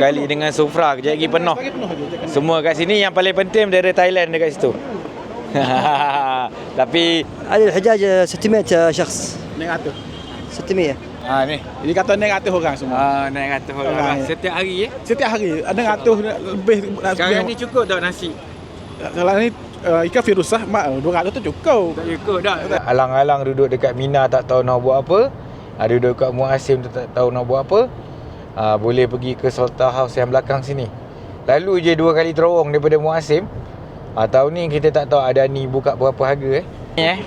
kali dengan Sufra kejap lagi penuh. Semua kat sini yang paling penting dari Thailand dekat situ. Tapi ada Hajjaj 600 syakhs. 600. 600. Ah ni. Ini kata 600 orang semua. Ha, ah 600 orang. Setiap hari ya. Setiap hari ada 100 lebih nak Sekarang ni cukup tak nasi? Kalau ni eh, uh, Ika Firusah mak, 200 tu cukup. Tak cukup dah. Alang-alang duduk dekat Mina tak tahu nak buat apa. Ah, ada duduk dekat Muasim tak tahu nak buat apa. Ah boleh pergi ke Sultan House yang belakang sini. Lalu je dua kali terowong daripada Muasim. Ah tahun ni kita tak tahu ada ni buka berapa harga eh. Ni eh.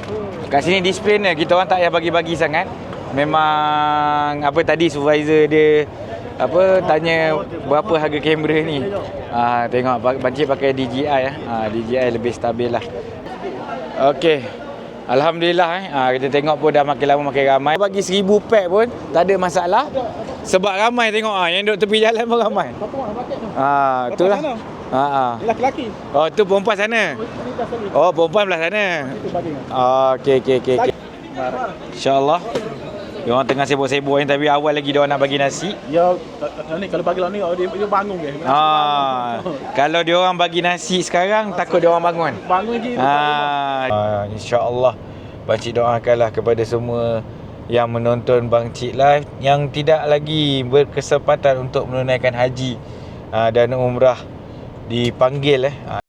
Kat sini display ni kita orang tak payah bagi-bagi sangat. Memang apa tadi supervisor dia apa tanya berapa harga kamera ni. Ah tengok Bancik pakai DJI ah. Ah DJI lebih stabil lah. Okey. Alhamdulillah eh. Ha, kita tengok pun dah makin lama makin ramai. Bagi seribu pack pun tak ada masalah. Sebab ramai tengok ah yang duduk tepi jalan pun ramai. Ha, itulah. Ha ah. Ni laki-laki. Oh tu perempuan sana. Oh perempuan belah sana. Oh, okey okey okey. okey. Insya-Allah. Dia orang tengah sibuk-sibuk ni tapi awal lagi dia orang nak bagi nasi. Ya, ni kalau bagi ni oh, dia, dia bangun ke. Ah, kalau dia orang bagi nasi sekarang takut dia orang bangun. Bangun. Ah, ah insya-Allah Pakcik doakanlah kepada semua yang menonton Bang Cik Live yang tidak lagi berkesempatan untuk menunaikan haji ah, dan umrah dipanggil eh.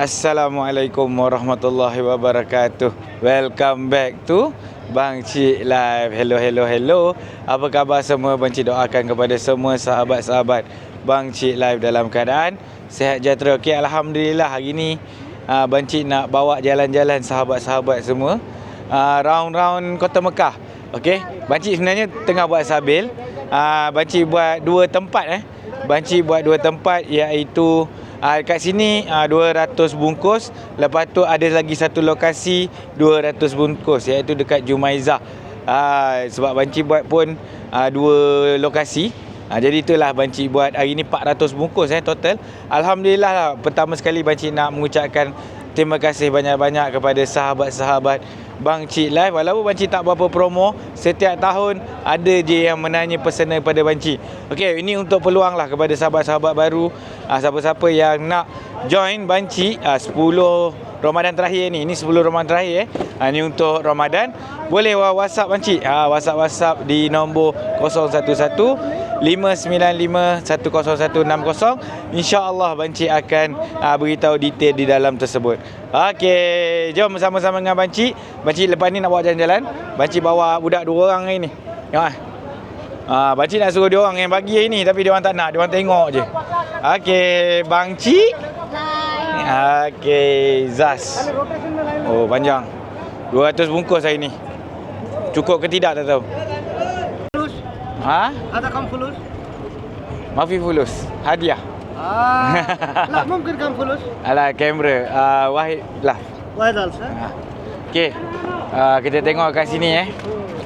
Assalamualaikum warahmatullahi wabarakatuh. Welcome back to Bang Cik Live. Hello, hello, hello. Apa khabar semua? Bang Cik doakan kepada semua sahabat-sahabat Bang Cik Live dalam keadaan sihat sejahtera. Okay, Alhamdulillah hari ni uh, Bang Cik nak bawa jalan-jalan sahabat-sahabat semua uh, round-round Kota Mekah. Okay, Bang Cik sebenarnya tengah buat sabil. Uh, Bang Cik buat dua tempat eh. Bang Cik buat dua tempat iaitu uh, kat sini uh, 200 bungkus. Lepas tu ada lagi satu lokasi 200 bungkus iaitu dekat Jumaizah. Uh, sebab Bang Cik buat pun uh, dua lokasi. Ha, jadi itulah Banci buat hari ni 400 bungkus eh total. Alhamdulillah lah pertama sekali Banci nak mengucapkan terima kasih banyak-banyak kepada sahabat-sahabat Bang Cik Live walaupun Bang Cik tak berapa promo setiap tahun ada je yang menanya pesanan kepada Bang Cik. Okey ini untuk peluang lah kepada sahabat-sahabat baru ah, siapa-siapa yang nak join Bang Cik ah, 10 Ramadan terakhir ni. Ini 10 Ramadan terakhir eh. Ha, ni untuk Ramadan. Boleh WhatsApp Bang Cik. Ha, WhatsApp WhatsApp di nombor 011 595-10160 InsyaAllah Banci akan uh, beritahu detail di dalam tersebut Okey, jom sama-sama dengan Banci Banci lepas ni nak bawa jalan-jalan Banci bawa budak dua orang hari ni Tengok eh Ha, pakcik nak suruh dia orang yang bagi hari ni tapi dia orang tak nak, dia orang tengok je. Okey, bang cik. Okey, Zas. Oh, panjang. 200 bungkus hari ni. Cukup ke tidak tak tahu. Fulus. Ha? Ada kam fulus. Mafi fulus. Hadiah. Ah. Lah mungkin kam fulus. Alah kamera. Uh, wahid lah. Wahid alsa. Ha. Ah. Okey. Uh, kita tengok kat sini eh.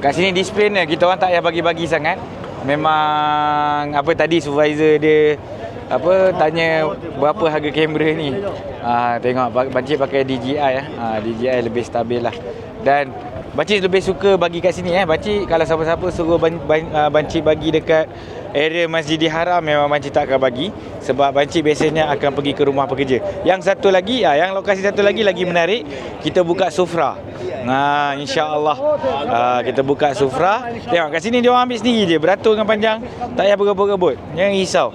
Kat sini display ni kita orang tak payah bagi-bagi sangat. Memang apa tadi supervisor dia apa tanya berapa harga kamera ni. Ah tengok Bancik pakai DJI. Ah uh, DJI lebih stabil lah. Dan Bancik lebih suka bagi kat sini eh. Bancik kalau siapa-siapa suruh ban, ban, uh, Bancik bagi dekat area Masjidil Haram memang Bancik tak akan bagi sebab Bancik biasanya akan pergi ke rumah pekerja. Yang satu lagi ah yang lokasi satu lagi lagi menarik, kita buka sufra. Nah, insya-Allah uh, kita buka sufra. Tengok kat sini dia orang ambil sendiri je, beratur dengan panjang, tak payah berebut-rebut. Jangan risau.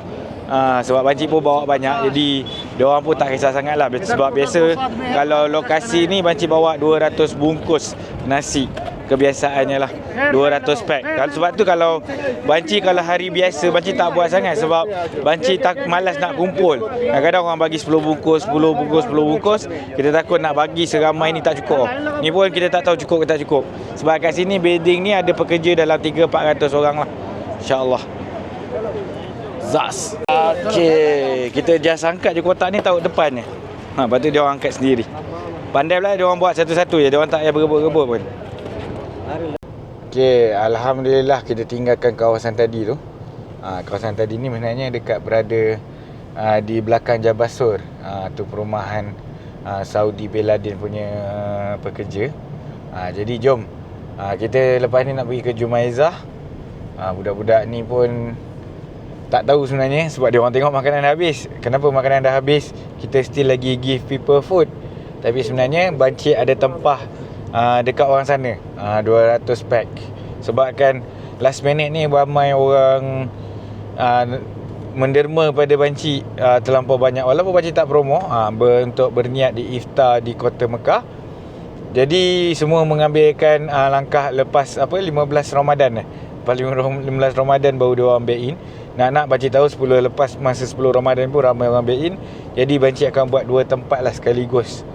Ha, sebab Bancik pun bawa banyak Jadi dia orang pun tak kisah sangat lah Sebab biasa Kalau lokasi ni Bancik bawa 200 bungkus nasi. Kebiasaannya lah. 200 pack. Kalau sebab tu kalau banci kalau hari biasa banci tak buat sangat sebab banci tak malas nak kumpul. Kadang-kadang orang bagi 10 bungkus 10 bungkus 10 bungkus. Kita takut nak bagi seramai ni tak cukup. Ni pun kita tak tahu cukup ke tak cukup. Sebab kat sini bedding ni ada pekerja dalam 3-400 orang lah. insyaAllah. Zas. Okay Kita just angkat je kotak ni tahu depan ni. Ha, lepas tu dia orang angkat sendiri. Pandai pula dia orang buat satu-satu je. Dia orang tak payah berebut-rebut pun. Okey, alhamdulillah kita tinggalkan kawasan tadi tu. Ha, kawasan tadi ni sebenarnya dekat berada ha, di belakang Jabasur. Ha, tu perumahan ha, Saudi Bin Laden punya uh, pekerja. Ha, jadi jom. Ha, kita lepas ni nak pergi ke Jumaizah. Ha, budak-budak ni pun tak tahu sebenarnya sebab dia orang tengok makanan dah habis. Kenapa makanan dah habis? Kita still lagi give people food. Tapi sebenarnya bancik ada tempah uh, dekat orang sana. Uh, 200 pack. Sebab kan last minute ni ramai orang uh, menderma pada banci uh, terlampau banyak walaupun banci tak promo uh, ber, untuk berniat di iftar di kota Mekah. Jadi semua mengambilkan uh, langkah lepas apa 15 Ramadan eh. Lepas 15 Ramadan baru dia orang in. Nak-nak banci tahu 10 lepas masa 10 Ramadan pun ramai orang in. Jadi banci akan buat dua tempat lah sekaligus.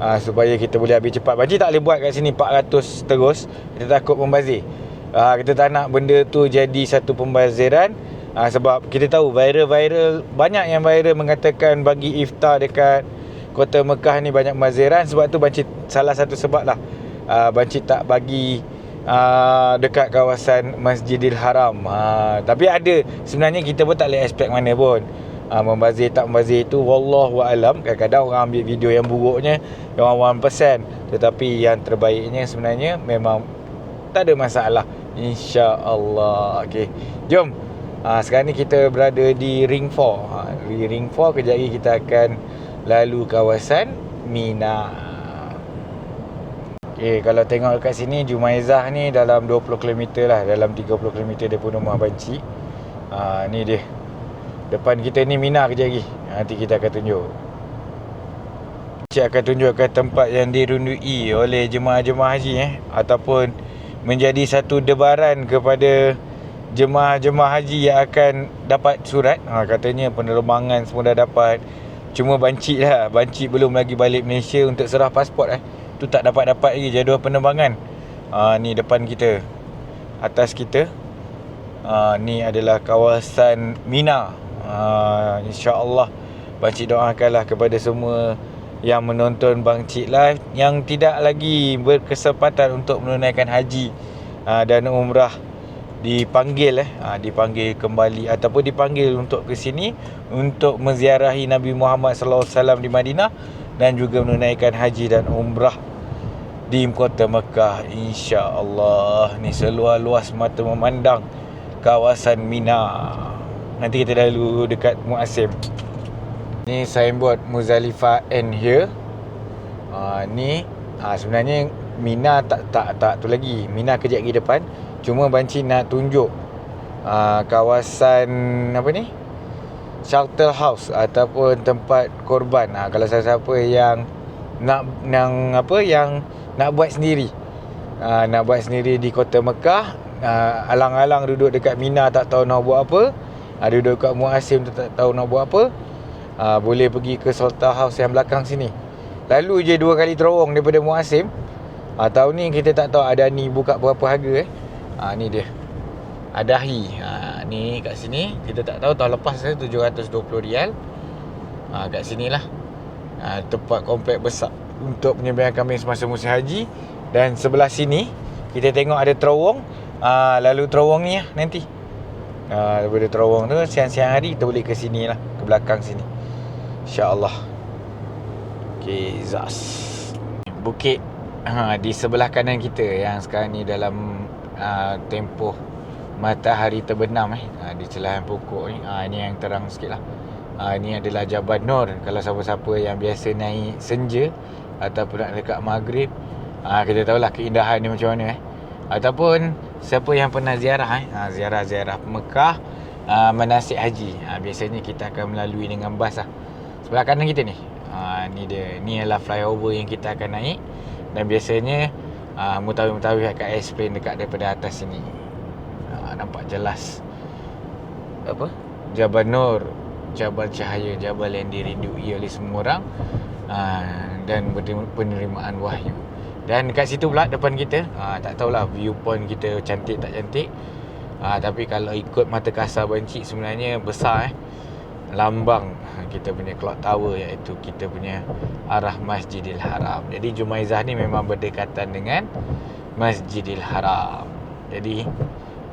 Uh, supaya kita boleh habis cepat. Banci tak boleh buat kat sini 400 terus. Kita takut membazir. Uh, kita tak nak benda tu jadi satu pembaziran. Uh, sebab kita tahu viral-viral banyak yang viral mengatakan bagi iftar dekat kota Mekah ni banyak pembaziran sebab tu banci salah satu sebab lah uh, banci tak bagi uh, dekat kawasan Masjidil Haram. Uh, tapi ada sebenarnya kita pun tak boleh expect mana pun. Uh, membazir tak membazir itu wallahu alam. Kadang-kadang orang ambil video yang buruknya yang orang 1% tetapi yang terbaiknya sebenarnya memang tak ada masalah insya-Allah. Okey. Jom. Uh, sekarang ni kita berada di Ring 4. Uh, di Ring 4 kejap lagi kita akan lalu kawasan Mina. Okay, kalau tengok kat sini Jumaizah ni dalam 20 km lah Dalam 30 km daripada rumah Banci ha, Ni dia Depan kita ni Mina kejap lagi Nanti kita akan tunjuk Cik akan tunjukkan tempat yang dirundui oleh jemaah-jemaah haji eh Ataupun menjadi satu debaran kepada jemaah-jemaah haji yang akan dapat surat ha, Katanya penerbangan semua dah dapat Cuma Banci lah Banci belum lagi balik Malaysia untuk serah pasport eh tu tak dapat-dapat lagi jadual penerbangan. Uh, ni depan kita. Atas kita. Uh, ni adalah kawasan Mina. Uh, InsyaAllah. Bang Cik doakanlah kepada semua yang menonton Bang Cik Live yang tidak lagi berkesempatan untuk menunaikan haji uh, dan umrah dipanggil eh uh, dipanggil kembali ataupun dipanggil untuk ke sini untuk menziarahi Nabi Muhammad wasallam di Madinah dan juga menunaikan haji dan umrah di kota Mekah insya-Allah ni seluar luas mata memandang kawasan Mina nanti kita lalu dekat Muasim ni signboard Muzdalifah and here uh, ni uh, sebenarnya Mina tak tak tak tu lagi. Mina kejap lagi depan. Cuma banci nak tunjuk uh, kawasan apa ni? Shelter house ataupun tempat korban. Uh, kalau siapa-siapa yang nak yang apa yang nak buat sendiri. Uh, nak buat sendiri di kota Mekah. Uh, alang-alang duduk dekat Mina tak tahu nak buat apa uh, duduk dekat Muasim tak tahu nak buat apa. Uh, boleh pergi ke Sultan House yang belakang sini. Lalu je dua kali terowong daripada Muasim uh, tahun ni kita tak tahu ada ni buka berapa harga eh. Uh, ni dia. Adahi. Ha, Ni kat sini. Kita tak tahu tahun lepas saya 720 rial. Ha, Kat sini lah. Ha, Tempat komplek besar untuk penyembahan kami semasa musim haji. Dan sebelah sini kita tengok ada terowong. Uh, lalu terowong ni lah nanti uh, daripada terowong tu siang-siang hari kita boleh ke sini lah ke belakang sini. insyaAllah. Ok zas bukit uh, di sebelah kanan kita yang sekarang ni dalam uh, tempoh matahari terbenam eh. Uh, di celahan pokok ni uh, ini yang terang sikit lah. Uh, ini adalah Jabal Nur kalau siapa-siapa yang biasa naik senja ataupun nak dekat maghrib ha, kita tahulah keindahan ni macam mana eh. Ataupun siapa yang pernah ziarah eh ha, ziarah-ziarah Mekah ha, manasik haji ha, biasanya kita akan melalui dengan bas lah sebelah kanan kita ni ha, ni dia ni adalah flyover yang kita akan naik dan biasanya uh, mutawif-mutawif akan explain dekat daripada atas sini. Uh, nampak jelas. Apa? Jabal Nur, Jabal Cahaya, Jabal yang diridui oleh semua orang uh, dan penerimaan wahyu. Dan kat situ pula depan kita, uh, tak tahulah viewpoint kita cantik tak cantik. Uh, tapi kalau ikut mata kasar bencik sebenarnya besar eh. Lambang kita punya clock tower iaitu kita punya arah Masjidil Haram. Jadi Jumaizah ni memang berdekatan dengan Masjidil Haram. Jadi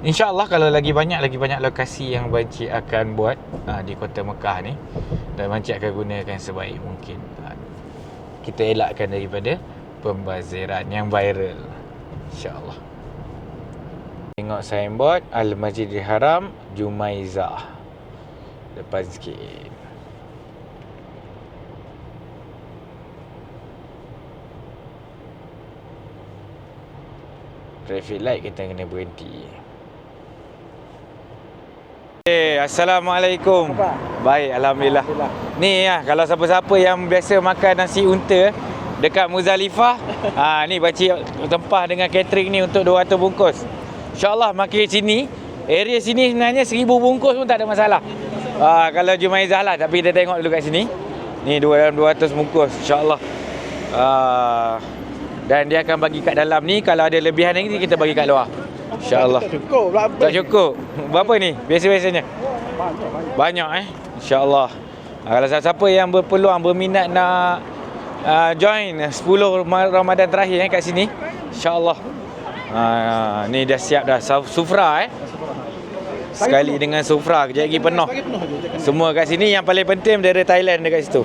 InsyaAllah kalau lagi banyak lagi banyak lokasi yang Banci akan buat uh, di kota Mekah ni dan Banci akan gunakan sebaik mungkin. Uh, kita elakkan daripada pembaziran yang viral. InsyaAllah. Tengok signboard Al-Masjidil Haram Jumaizah. Depan sikit. Traffic light kita kena berhenti. Eh, Assalamualaikum. Baik, Alhamdulillah. Ni ya, kalau siapa-siapa yang biasa makan nasi unta dekat Muzalifah, ha ni baci tempah dengan catering ni untuk 200 bungkus. InsyaAllah makin sini, area sini sebenarnya 1000 bungkus pun tak ada masalah. Ha, kalau Jumaizah lah, tapi kita tengok dulu kat sini. Ni 200 bungkus, insyaAllah. Ha, dan dia akan bagi kat dalam ni, kalau ada lebihan lagi kita bagi kat luar. InsyaAllah. Tak cukup pula. Tak cukup. Berapa ni? Biasa-biasanya? Banyak, banyak. Banyak eh. InsyaAllah. Ha, kalau siapa yang berpeluang berminat nak uh, join 10 Rama- Ramadan terakhir eh kat sini, insyaAllah. Ha, ni dah siap dah sufra eh. Sekali dengan sufra kejap lagi penuh. Dia kena. Semua kat sini yang paling penting bendera Thailand dekat situ.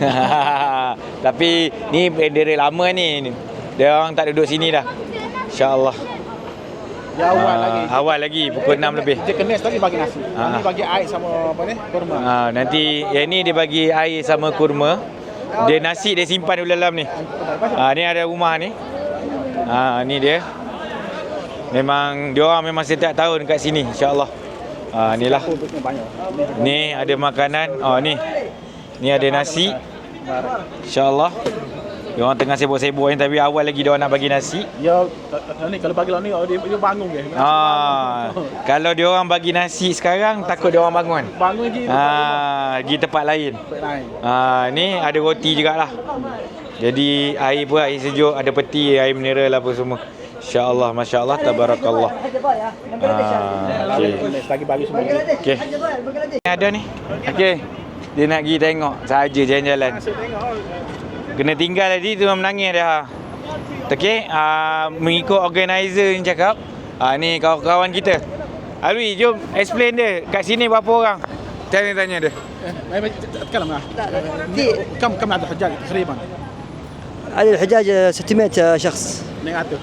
Tapi ni bendera lama ni. Dia orang tak duduk sini dah. InsyaAllah. Dia awal Ah, lagi. Awal lagi pukul 6 lebih. Dia kena tadi bagi nasi. Ah. Ini bagi air sama apa ni? Kurma. Ha, nanti yang ni dia bagi air sama kurma. Dia nasi dia simpan di dalam ni. Ha, ni ada rumah ni. Ha, ni dia. Memang dia orang memang setiap tahun kat sini insya-Allah. Ha, inilah. Pupuknya banyak. Ni ada makanan. Oh ni. Ni ada nasi. Insya-Allah. Dia orang tengah sibuk-sibuk ni tapi awal lagi dia orang nak bagi nasi. Ya, ni kalau lah ni dia, dia bangun ke. Ah, kalau dia orang bagi nasi sekarang takut dia orang bangun. Bangun lagi. Ah, pergi tempat lain. Tempat lain. Ah, ni ada roti jugalah. Jadi air pun air sejuk, ada peti, air mineral apa semua. Insya-Allah, masya-Allah, tabarakallah. Ah, okey. Lagi bagi semua. Okey. Ada ni. Okey. Dia nak pergi tengok saja jalan-jalan Saya tengok. Kena tinggal tadi tu menangis dah. Okey, ah, mengikut organizer ni cakap, ah, ni kawan-kawan kita. Alwi, jom explain dia. Kat sini berapa orang? Tanya-tanya dia. Eh, eh, تكلم معه دي كم كم عدد الحجاج تقريبا؟ عدد الحجاج 600 شخص 900.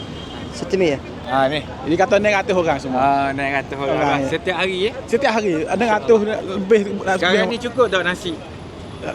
600 Ah ni. Jadi kata 900 orang semua. Ah, naik ratus orang. Orang. Setiap hari eh. Setiap hari 900 lebih Sekarang lebih- ni cukup tak nasi?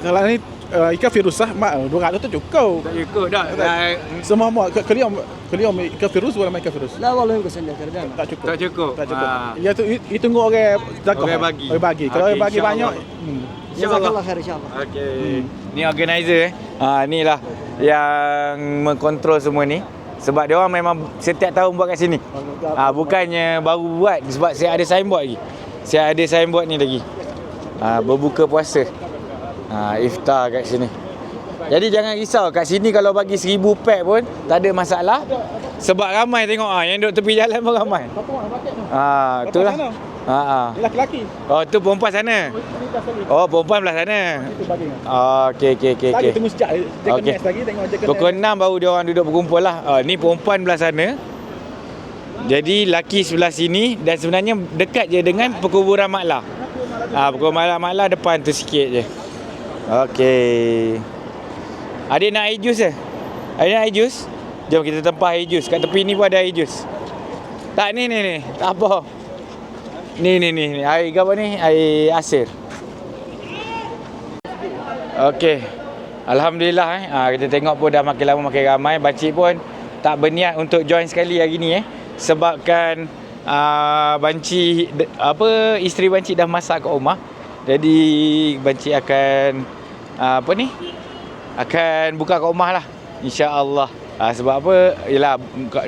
kalau ni uh, ikan virus lah mak 200 tu cukup tak cukup dah. Eh. Semua mak kalian kalian ikan virus wala ikan virus La boleh ikan sana kerja tak cukup. Tak cukup. Tak cukup. Ah. Ya tu itu tunggu orang orang bagi. Orang bagi. Kalau orang bagi banyak hmm. insyaallah. insyaallah okey. Hmm. Ni organizer eh. Ah ni inilah yang mengontrol semua ni. Sebab dia orang memang setiap tahun buat kat sini. Ah ha, bukannya baru buat sebab saya ada signboard lagi. Saya ada signboard ni lagi. Ah ha, berbuka puasa. Ha iftar kat sini. Jadi jangan risau kat sini kalau bagi 1000 pack pun tak ada masalah. Sebab ramai tengok ah yang duduk tepi jalan pun ramai. Ha itulah. Ha ha. Ni laki-laki. Oh tu perempuan sana. Oh perempuan belah sana. Oh, okey okey okey Lagi okey. tunggu sejak dia Okey. kena next lagi tengok dia kena. Pukul 6 baru dia orang duduk berkumpul lah. Uh, ni perempuan belah sana. Jadi laki sebelah sini dan sebenarnya dekat je dengan perkuburan Maklah. Ah, perkuburan Maklah depan tu sikit je. Okey. Adik nak air jus ke? Adik nak air jus? Jom kita tempah air jus. Kat tepi ni pun ada air jus. Tak ni ni ni. Tak apa. Ni ni ni. ni. Air apa ni? Air asir. Okey. Alhamdulillah eh. Ha, kita tengok pun dah makin lama makin ramai. Bancik pun tak berniat untuk join sekali hari ni eh. Sebabkan uh, Banci apa isteri Banci dah masak kat rumah. Jadi Banci akan uh, apa ni? Akan buka kat rumah lah. InsyaAllah. Uh, sebab apa? Yalah,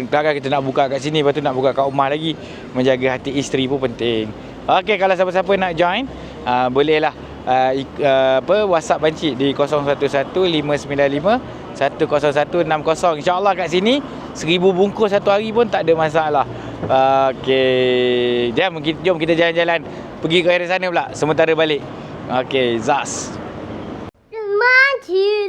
takkan kita nak buka kat sini, lepas tu nak buka kat rumah lagi. Menjaga hati isteri pun penting. Okey, kalau siapa-siapa nak join, uh, bolehlah uh, ik- uh, apa WhatsApp Bancik di 011595 10160. InsyaAllah kat sini 1000 bungkus satu hari pun tak ada masalah. Okey. Jom kita jalan-jalan pergi ke area sana pula sementara balik. Okey, Zaz. Mati.